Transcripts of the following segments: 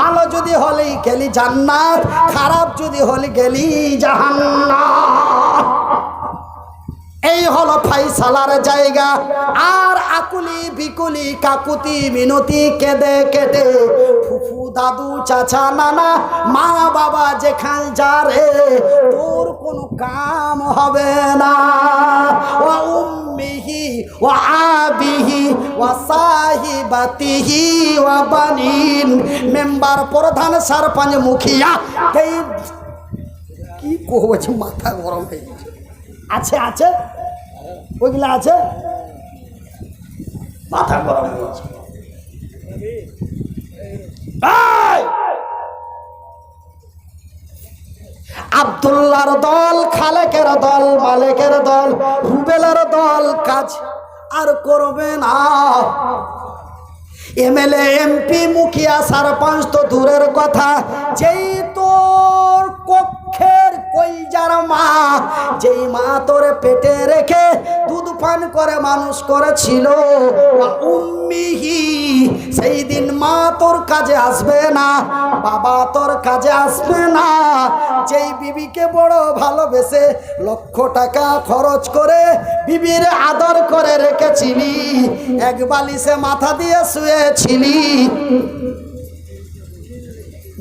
ভালো যদি হলেই গেলি জান্নাত খারাপ যদি হলে গেলি জাহান্নাত এই হলো ফাইসালার জায়গা। আর আকুলি বিকুলি কাকুতি মিনতি কেঁদে কেটে। ফুফু, দাদু, চাচা, নানা, মা, বাবা যেখান যা রে তোর কোনো কাম হবে না। ও উম্মিহি ও আবিহি ও সাহিবাতিহি ও বানিন। মেম্বার, প্রধান, সরপঞ্চ, মুখিয়া। কি কহছে মাথা গরম হয়ে গেছে। আছে আছে। ওইগুলো আছে। মাথা গরম আবদুল্লার দল, খালেকের দল, মালেকের দল, রুবেলের দল, কাজ আর করবে না। এমএলএ, এমপি, মুখিয়া, সারপঞ্চ তো দূরের কথা। যেই তোর কক্ষের কইজার মা, যেই মা তোর পেটে রেখে দুধ পান করে মানুষ করেছিল সেই দিন মা তোর কাজে আসবে না, বাবা তোর কাজে আসবে না। যেই বিবিকে বড় ভালোবেসে লক্ষ টাকা খরচ করে বিবির আদর করে রেখেছিলি, এক বালিশে মাথা দিয়ে শুয়েছিলি।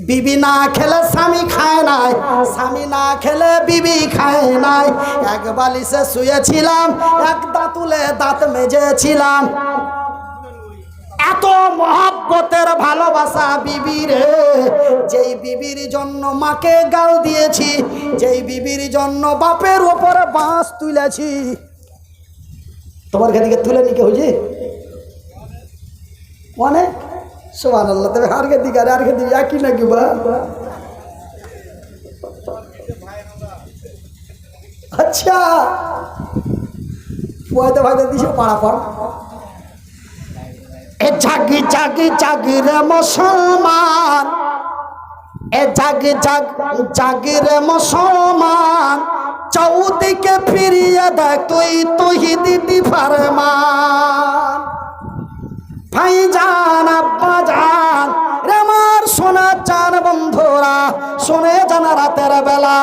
বিবি না খেলে স্বামী খায় নাই, স্বামী না খেলে বিবি খায় নাই। এক বালিশে শুয়েছিলাম, এক দাঁতুলে দাঁত মেজেছিলাম। এত মহাব্বতের ভালোবাসা বিবির যেই বিবির জন্য মাকে গাল দিয়েছি, যেই বিবির জন্য বাপের ওপরে বাঁশ তুলেছি। তোমার খানিকে তুলে নিকে হয়েছে মানে সোমান আল্লাহ তবে হারকে দিকে আর আরকে দিকে? একই নাকি বা? আচ্ছা। পয়তে ভয়তে দিছে পাড়া পড় এ জাগি জাগি জাগি রে মুসলমান। এ জাগি জাগ, জাগি রে মুসলমান। চৌদিকে ফিরিয়ে দেখ তুই তুই দিদি ফারমান। ভাই জান আব্বা জান রে আমার সোনা চান বন্ধুরা শুনে জানা রাতের বেলা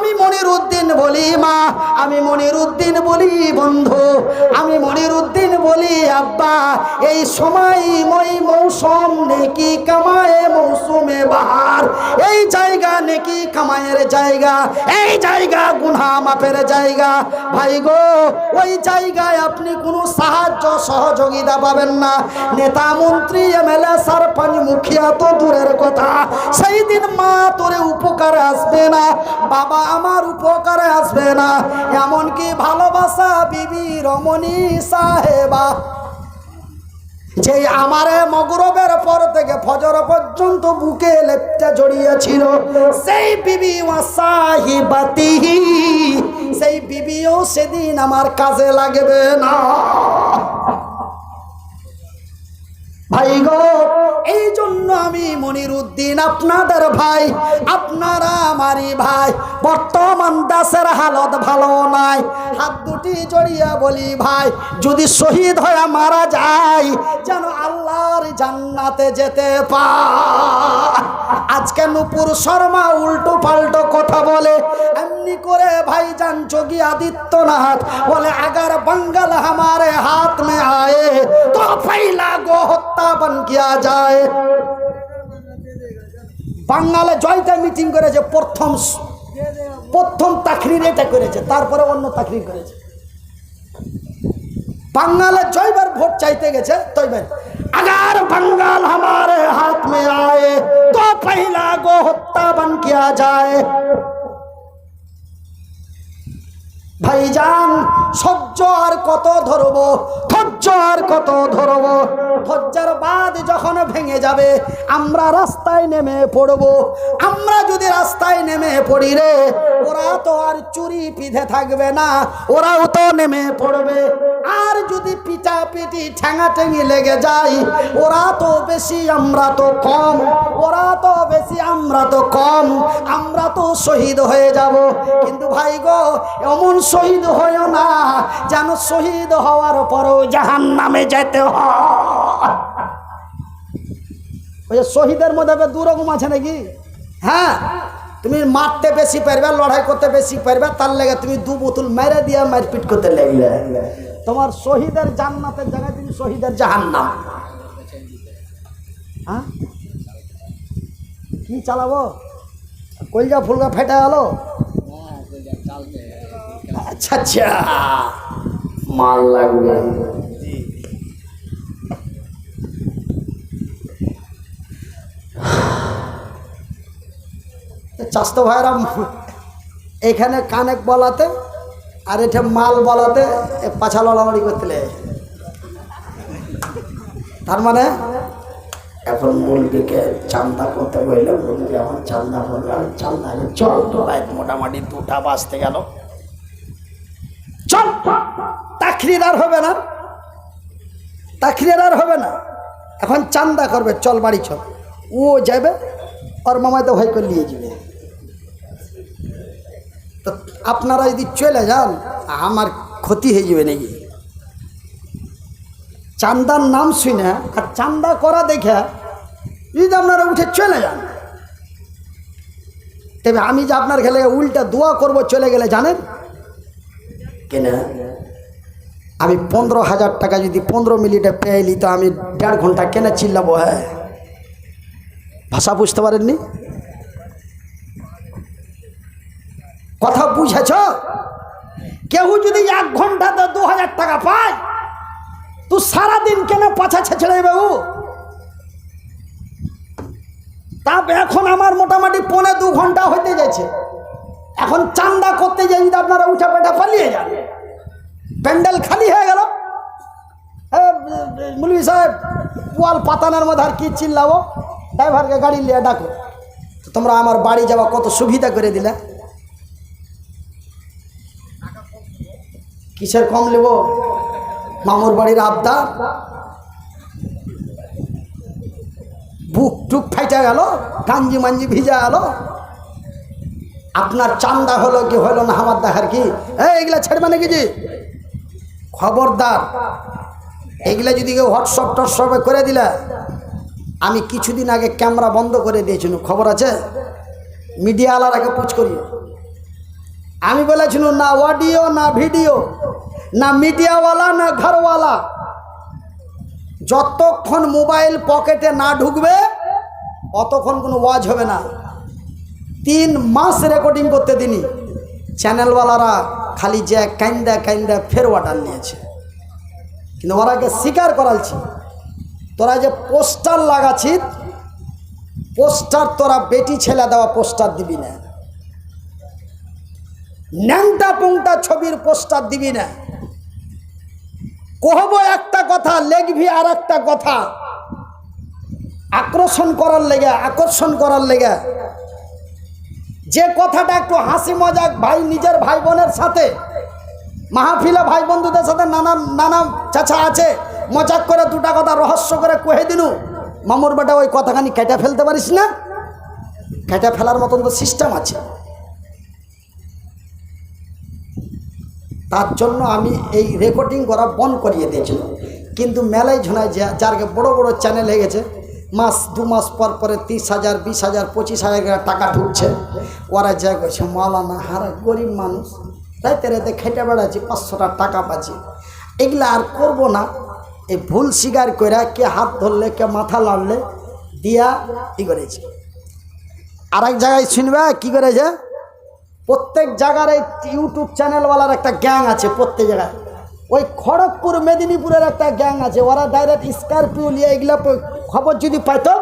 আমি মনির উদ্দিন বলি, মা, আমি মনির উদ্দিন বলি, বন্ধু, আমি মনির উদ্দিন বলি, আব্বা, এই সময় মই মৌসুম নেকি কামায়ে মৌসুমে বাহার। এই জায়গা নেকি কামায়ের জায়গা, এই জায়গা গুনা মাপের জায়গা। ভাই গো, ওই জায়গায় আপনি কোনো সাহায্য সহযোগিতা পাবেন না। নেতা মন্ত্রী এমএলএ সারপঞ্চ, মুখিয়া তো দূরের কথা। সেই দিন মা তোরে উপকার আসবে না। বাবা আমার উপকারে আসবে না। এমনকি ভালোবাসা বিবি রমণী সাহেবা যে আমারে মগরবের পর থেকে ফজর পর্যন্ত বুকে লেপটা জড়িয়েছিল, সেই বিবি সাহিবাতিহি, সেই বিবিও সেদিন আমার কাজে লাগবে না। ভাই গো এই জন্য আমি মনির উদ্দিন আপনাদের ভাই আপনারা আমারই ভাই বর্তমান দেশের হালত ভালো নাই হাত দুটি জড়িয়ে বলি ভাই যদি শহীদ হয়ে মারা যায় যেন আল্লাহর জান্নাতে যেতে পায় আজকে নুপুর শর্মা উল্টো পাল্টো কথা বলে এমনি করে ভাইজান যোগী আদিত্যনাথ বলে আগার बंगल हमारे हाथ में आए तो पहला गो हत्या बन किया जाए বাঙালে জয়টা মিটিং করেছে, প্রথম প্রথম তাকরির এটা করেছে, তারপরে অন্য তাকরির করেছে। বাঙ্গালে জয়বার ভোট চাইতে গেছে তৈবেন আগার বাঙ্গাল আমার হাত মে আয়ে, তো পহিলা গো হত্যা বন কিয়া যায়। ভাইজান সহ্য আর কত ধরব? ধৈর্য আর কত ধরব? ধৈর্যের বাদ যখন ভেঙে যাবে, আমরা রাস্তায় নেমে পড়ব। আমরা যদি রাস্তায় নেমে পড়ি রে, ওরা তো আর চুরি পিঁধে থাকবে না, ওরাও তো নেমে পড়বে। আর যদি পিটা পিটি ঠ্যাঙা ঠেঙি লেগে যায়, ওরা তো বেশি, আমরা তো কম। ওরা তো বেশি, আমরা তো কম। আমরা তো শহীদ হয়ে যাব। কিন্তু ভাই গো, এমন শহীদ হয়েও না যেন শহীদ হওয়ার পরও জাহান নামে যেতে হয়। ওই শহীদের মধ্যে আবার দু রকম আছে নাকি? হ্যাঁ? তুমি মারতে বেশি পারবে, লড়াই করতে বেশি পারবে, তার লেগে তুমি দু বোতল মেরে দিয়ে মারপিট করতে লাগলে। তোমার শহীদের জান্নাতের জায়গায় তুমি শহীদের জাহান্নাম। হ্যাঁ? কি চালাবো? কলজা ফুলগা ফেটে গেল? আচ্ছা আচ্ছা। মাল লাগবে। চাস্তো ভাইরা এখানে কানেক বলাতে আর এটা মাল বলাতে পাছা লড়ালড়ি করতে। তার মানে? এখন মুরগিকে চান্দা করতে বললে মুরগি এখন চান্দা করবে আর চান্দা চল তো রাত মোটামুটি দুটা বাজতে গেল। চল! তাখরির আর হবে না। তাখরির আর হবে না। এখন চান্দা করবে চল বাড়ি চল। ও যাবে ওর মামাই তো ভয় করে নিয়ে যাবে। তো আপনারা যদি চলে যান, আমার ক্ষতি হয়ে যাবে নাকি? চান্দার নাম শুনে আর চান্দা করা দেখে যদি আপনারা উঠে চলে যান, তবে আমি যে আপনার খেলে উল্টা দোয়া করব চলে গেলে জানেন? কেন? আমি পনেরো হাজার টাকা যদি পনেরো মিনিটে পেয়েলি তো আমি দেড় ঘণ্টা কেন চিল্লাবো হ্যাঁ? ভাষা বুঝতে পারেননি? কথা বুঝেছ? কেউ যদি এক ঘন্টাতে দু হাজার টাকা পায়, তো সারাদিন কেন পাছা ছেড়ে বাবু? তা এখন আমার মোটামুটি পৌনে দু ঘণ্টা হইতে যাচ্ছে এখন চান্দা করতে যাই যদি আপনারা উঠা পেটা পালিয়ে যান। প্যান্ডেল খালি হয়ে গেল। মুলবি সাহেব পোয়াল পাতানের মধ্যে আর কি চিল্লাবো? ড্রাইভারকে গাড়ি নিয়ে ডাকো। তোমরা আমার বাড়ি যাওয়া কত সুবিধা করে দিলে? কিসের কম নেব? মামুর বাড়ির আবদার বুক টুক ফাইটা গেল, গাঞ্জি মাঞ্জি ভিজা গেল। আপনার চান্দা হলো কি হলো না, আমার দেখার কি? এই, এগুলা ছেড়বে নাকি জি? খবরদার। এগুলা যদি কেউ হোয়াটসঅ্যাপ টোয়াটসঅ্যাপে করে দিলে, আমি কিছুদিন আগে ক্যামেরা বন্ধ করে দিয়েছিল খবর আছে? মিডিয়াওয়ালার আগে পুচ করি। আমি বলেছিল না অডিও, না ভিডিও। না মিডিয়াওয়ালা, না ঘরওয়ালা। যতক্ষণ মোবাইল পকেটে না ঢুকবে, অতক্ষণ কোনো ওয়াজ হবে না। তিন মাস রেকর্ডিং করতে দিনি। চ্যানেলওয়ালারা খালি যে কাইন্দা কাইন্দা ফের অর্ডার নিয়েছে। কিন্তু ওরাকে স্বীকার করালছি। তোরা যে পোস্টার লাগাছি পোস্টার তোরা বেটি ছেলে দেওয়া পোস্টার দিবি না। ন্যাংটা পুংটা ছবির পোস্টার দিবি না। কহবো একটা কথা লেখবি আর একটা কথা। আকর্ষণ করার লেগে, আকর্ষণ করার লেগে। যে কথাটা একটু হাসি মজাক ভাই, নিজের ভাই বোনের সাথে, মাহফিলে ভাই বন্ধুদের সাথে নানা নানা চাচা আছে, মজাক করে দুটা কথা রহস্য করে কহে দিনু, মামুর বেটা ওই কথাখানি কেটে ফেলতে পারিস না? কেটে ফেলার মতন তো সিস্টেম আছে। তার জন্য আমি এই রেকর্ডিং করা বন্ধ করিয়ে দিয়েছিলাম। কিন্তু মেলায় ঝোনায় যা, যারকে বড় বড় চ্যানেল হয়ে গেছে মাস, দু মাস পর পরে তিরিশ হাজার, বিশ হাজার, পঁচিশ হাজার টাকা ঢুকছে। ওরা যা করছে মালানা হারা গরিব মানুষ, রাইতে রাইতে খেটে বেড়াচ্ছি, পাঁচশোটা টাকা পাচ্ছি। এগুলো আর করব না। এই ভুল স্বীকার করে কে হাত ধরলে, কে মাথা লাড়লে দিয়া ই করেছে। আর এক জায়গায় শুনবে কী করেছে? প্রত্যেক জায়গার এই ইউটিউব চ্যানেলওয়ালার একটা গ্যাং আছে, প্রত্যেক জায়গায়। ওই খড়গপুর, মেদিনীপুরের একটা গ্যাং আছে, ওরা ডাইরেক্ট স্করপিও নিয়ে এগুলো খবর যদি পাইতো,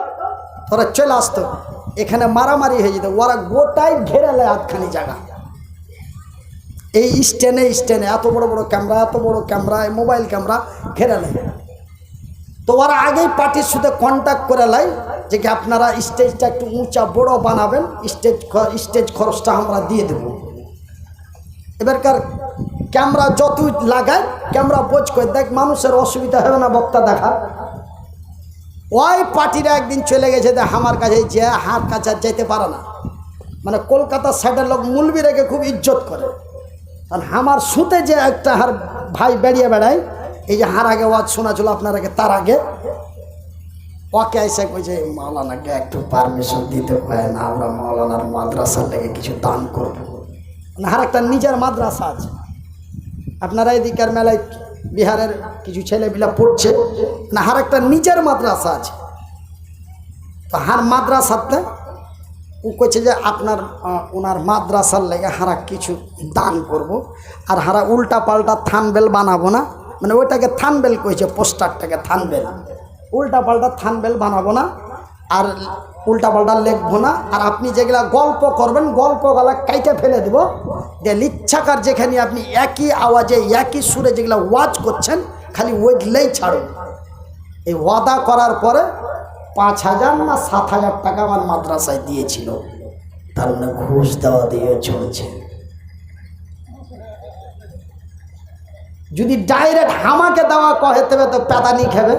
তোরা চলে আসতো। এখানে মারামারি হয়ে যেত, ওরা গোটাই ঘেরে নেয় আধখানি জায়গা। এই স্ট্যান্ডে স্ট্যান্ডে, এত বড় বড় ক্যামেরা এত বড় ক্যামেরা মোবাইল ক্যামেরা ঘেরে নেয়। তো ওরা আগেই পার্টির সাথে কন্ট্যাক্ট করে লাই যে কি আপনারা স্টেজটা একটু উঁচা, বড় বানাবেন, স্টেজ স্টেজ খরচটা আমরা দিয়ে দেব। এবারকার ক্যামেরা যতই লাগায় ক্যামেরা বোঝ করে দেখ, মানুষের অসুবিধা হবে না বক্তা দেখা। ওই পার্টিরা একদিন চলে গেছে যে আমার কাছে যে হাত কাছে যেতে পারে না। মানে কলকাতার সাইডের লোক মুলবি রেখে খুব ইজ্জত করে। আর আমার সুতে যে একটা হার ভাই বেরিয়ে বেড়ায়, এই যে হার আগে ওয়াজ শোনা ছিল আপনার আগে, তার আগে। ওকে এসে কইছে মাওলানাকে একটু পারমিশন দিতে পারে না, আমরা মাওলানার মাদ্রাসার লেগে কিছু দান করব। মানে আর একটা নিজের মাদ্রাসা আছে। আপনারা এদিকের মেলায় বিহারের কিছু ছেলেপিলা পড়ছে, না আর একটা নিজের মাদ্রাসা আছে। তো হার মাদ্রাসাতে ও কইছে যে, আপনার ওনার মাদ্রাসার লেগে হারা কিছু দান করব, আর হারা উল্টা পাল্টা থানবেল বানাবো না। মানে ওইটাকে থানবেল কইছে, পোস্টারটাকে থানবেল। উল্টা পাল্টা থানবেল বানাবো না, আর উল্টা পাল্টা লিখব না। আর আপনি যেগুলা গল্প করবেন গল্প গল্পগুলা কাইটে ফেলে দেবো। যে লিচ্ছাকার যেখানে আপনি একই আওয়াজে, একই সুরে যেগুলা ওয়াজ করছেন, খালি ওইগুলাই ছাড়ুন। এই ওয়াদা করার পরে পাঁচ হাজার না সাত হাজার টাকা আমার মাদ্রাসায় দিয়েছিল। তার মানে ঘুষ দেওয়া দিয়ে চলছে। যদি ডাইরেক্ট হামাকে দেওয়া কহে, তবে তো পেদানি খাবে।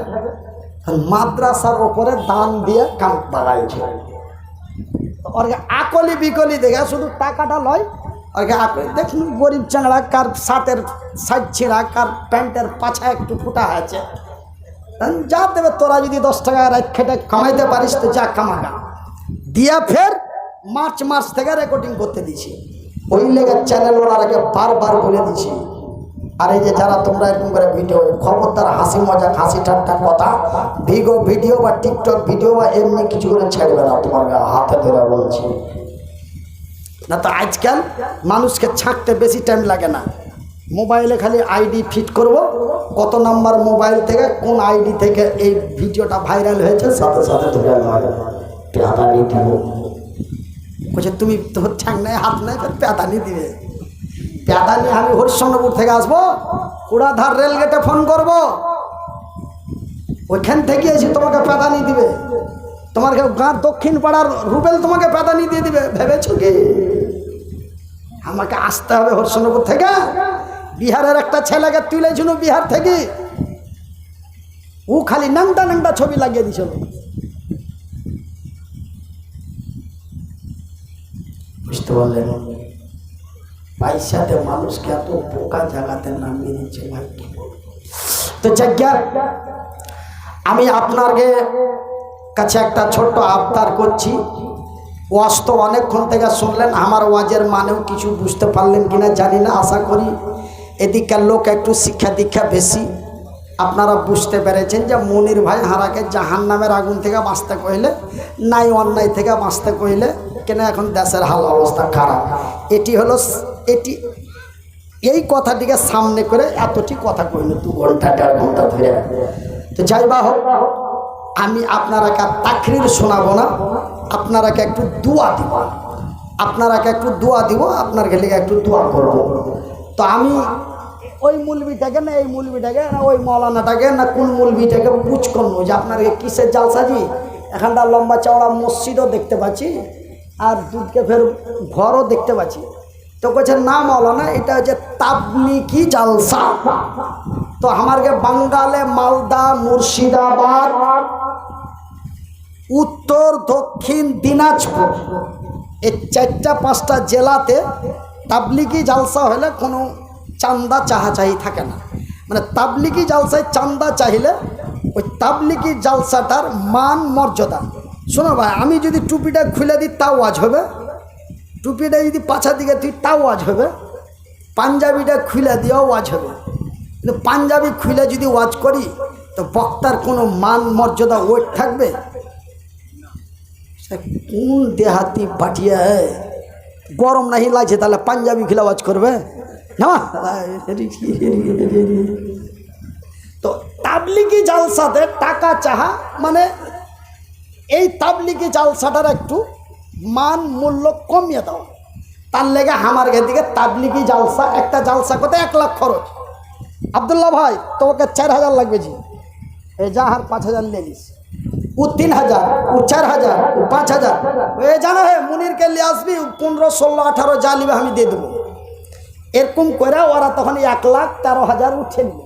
মাদ্রাসার ওপরে দান দিয়ে কাম বাগাইছে ওরকে আকলি বিকলি দেখে শুধু টাকাটা লয় আকলি দেখুন গরিব চাংড়া কার শার্টের সাইড ছিঁড়া, কার প্যান্টের পাছা একটু ফুটা আছে যা দেবে তোরা যদি দশ টাকা রাত খেটে কামাইতে পারিস তো যা কামাগা দিয়া ফের মার্চ মাস থেকে রেকর্ডিং করতে দিছি। ওই লেগে চ্যানেল ওনারাকে বারবার বলে দিছি। আর এই যে যারা তোমরা এরকম করে ভিডিও, খবরদার, হাসি মজা হাসি ঠাট্টা কথা, ভিগো ভিডিও বা টিকটক ভিডিও বা এমনি কিছু করে ছাড়বে না তোমার হাতে ধরে বলছি। না তো আজকাল মানুষকে ছাঁকতে বেশি টাইম লাগে না। মোবাইলে খালি আইডি ফিট করব, কত নাম্বার মোবাইল থেকে, কোন আইডি থেকে এই ভিডিওটা ভাইরাল হয়েছে, সাথে সাথে ধরে পেঁদানি দিব বলছে, তুমি তোর ঠ্যাং নাই, হাত নাই ফের পেঁদানি দিবে পেঁদানি আমি হরিশ্চন্দ্রপুর থেকে আসব। কুড়াধার রেল গেটে ফোন করব। ওইখান থেকে এসে তোমাকে পেদানি দিবে। তোমার গাঁর দক্ষিণ পাড়ার রুবেল তোমাকে পেদানি দিয়ে দিবে, ভেবেছো কি? আমাকে আসতে হবে হরিশ্চন্দ্রপুর থেকে। বিহারের একটা ছেলেকে তুলেছিল বিহার থেকে। ও খালি নাংটা নাংটা ছবি লাগিয়ে দিছিল বুঝতে পারলেন? পয়সাতে মানুষকে এত বোকা জায়গাতে নামিয়ে দিচ্ছে ভাই তো জাজ্ঞা আমি আপনাকে কাছে একটা ছোট্ট আবদার করছি। ওয়াজ তো অনেকক্ষণ থেকে শুনলেন, আমার ওয়াজের মানেও কিছু বুঝতে পারলেন কিনা জানি না, আশা করি এদিককার লোক একটু শিক্ষা দীক্ষা বেশি। আপনারা বুঝতে পেরেছেন যে মনির ভাই হারাকে জাহান নামের আগুন থেকে বাঁচতে কইলে, নাই অন্যায় থেকে বাঁচতে কইলে কেন এখন দেশের হাল অবস্থা খারাপ? এটি হলো এটি, এই কথাটিকে সামনে করে এতটি কথা কইল, দু ঘণ্টা, দেড় ঘণ্টা ধরে। তো যাই বা হোক, আমি আপনারাকে তাকরির শোনাবো না। আপনারাকে একটু দোয়া দিব। আপনারাকে একটু দোয়া দিব, আপনার গেলে একটু দোয়া করব। তো আমি ওই মুলবিটাকে না, এই মুলবিটাকে না, ওই মৌলানাটাকে না, কোন মুলবিটাকে পুচ করব যে আপনার কিসের জালসাজি এখানটা লম্বা চওড়া মসজিদও দেখতে পাচ্ছি, আর দুধকে ফের ঘরও দেখতে পাচ্ছি। তো বলছে না মৌলানা এটা হচ্ছে তাবলিকি জালসা। তো আমারকে বাঙ্গালে, মালদা, মুর্শিদাবাদ, উত্তর, দক্ষিণ, দিনাজপুর, এই চারটা, পাঁচটা জেলাতে তাবলিকি জালসা হলে কোনো চান্দা চাহাচাহি থাকে না। মানে তাবলিকি জালসায় চান্দা চাইলে ওই তাবলিকি জালসাটার মান, মর্যাদা। শোনো ভাই, আমি যদি টুপিটা খুলে দিই, তাও আজ হবে। টুপিটা যদি পাছার দিকে তুই, তাও আজ হবে। পাঞ্জাবিটা খুলে দিয়েও ওয়াজ হবে। কিন্তু পাঞ্জাবি খুলে যদি ওয়াজ করি, তো বক্তার কোনো মান মর্যাদা ওয়েট থাকবে? সে কোন দেহাতি পাঠিয়ে গরম নাহি লাগছে, তাহলে পাঞ্জাবি খুলে ওয়াজ করবে? তো তাবলিগি জালসাতে টাকা চাহা মানে এই তাবলিগি জালসাটার একটু মান মূল্য কমিয়ে দাও। তার লেগে আমার দিকে তাবলিগি জালসা, একটা জালসা করতে এক লাখ খরচ। আবদুল্লাহ ভাই, তোমাকে চার হাজার লাগবে জি। এই যা হার পাঁচ হাজার নিয়ে নিস। ও তিন হাজার, ও চার হাজার, ও পাঁচ হাজার। এ জানো হে, মুনিরকে নিয়ে আসবি পনেরো, ষোলো, আঠারো যা নিবে আমি দিয়ে দেবো। এরকম করে ওরা তখন এক লাখ তেরো হাজার উঠে নিবে।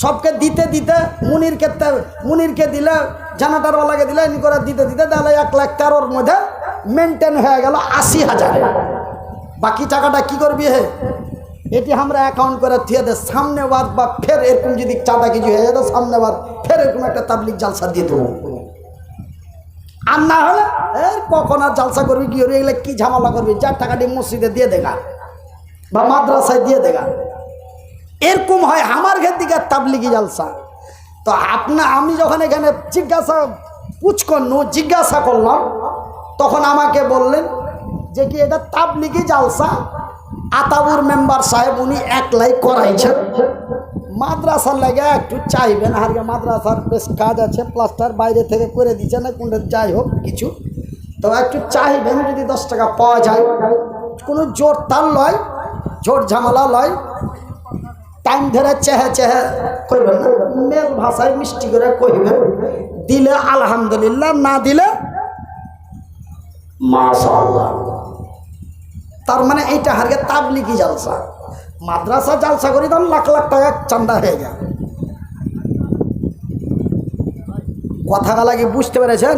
সবকে দিতে দিতে মুনিরকে মুনিরকে দিলে জানাটারওয়ালাকে দিলে এমনি করে দিতে দিতে তাহলে এক লাখ তেরোর মধ্যে মেনটেন হয়ে গেল আশি হাজার। বাকি টাকাটা কি করবি হে? এটি আমরা অ্যাকাউন্ট করে থিয়ে দে, সামনে বার বা ফের এরকম যদি চাঁদা কিছু হয়ে যেত সামনে বার ফের এরকম একটা তাবলিক জালসা দিয়ে দেবো। আর না হলে কখন আর জালসা করবি, কি করবি? এগুলো কি ঝামেলা করবি? যার টাকাটি মসজিদে দিয়ে দেখা বা মাদ্রাসায় দিয়ে দেখা এরকম হয়, আমার ঘের দিকে তাবলিগি জালসা। তো আপনা আমি যখন এখানে জিজ্ঞাসা পুচকন্ন জিজ্ঞাসা করলাম, তখন আমাকে বললেন যে কি এটা তাবলিগি জালসা? আতাবুর মেম্বার সাহেব উনি একলাই করাইছেন। মাদ্রাসার লাগে একটু চাইবেন, আর মাদ্রাসার বেশ কাজ আছে, প্লাস্টার বাইরে থেকে করে দিচ্ছে না কোনটা যাই হোক কিছু। তো একটু চাইবেন, যদি দশ টাকা পাওয়া যায়। কোনো জোর তাল লয়, জোর ঝামেলা লয়। টাইম ধরে চেহে চেহে কইবেন না? মেল ভাষায় মিষ্টি করে কইবেন। দিলে আলহামদুলিল্লাহ, না দিলে মাশাআল্লাহ। তার মানে এইটা হারকে তাবলিগি জালসা। মাদ্রাসা জালসা করি তখন লাখ লাখ টাকা চান্দা হয়ে যায়। কথা গালা কি বুঝতে পেরেছেন?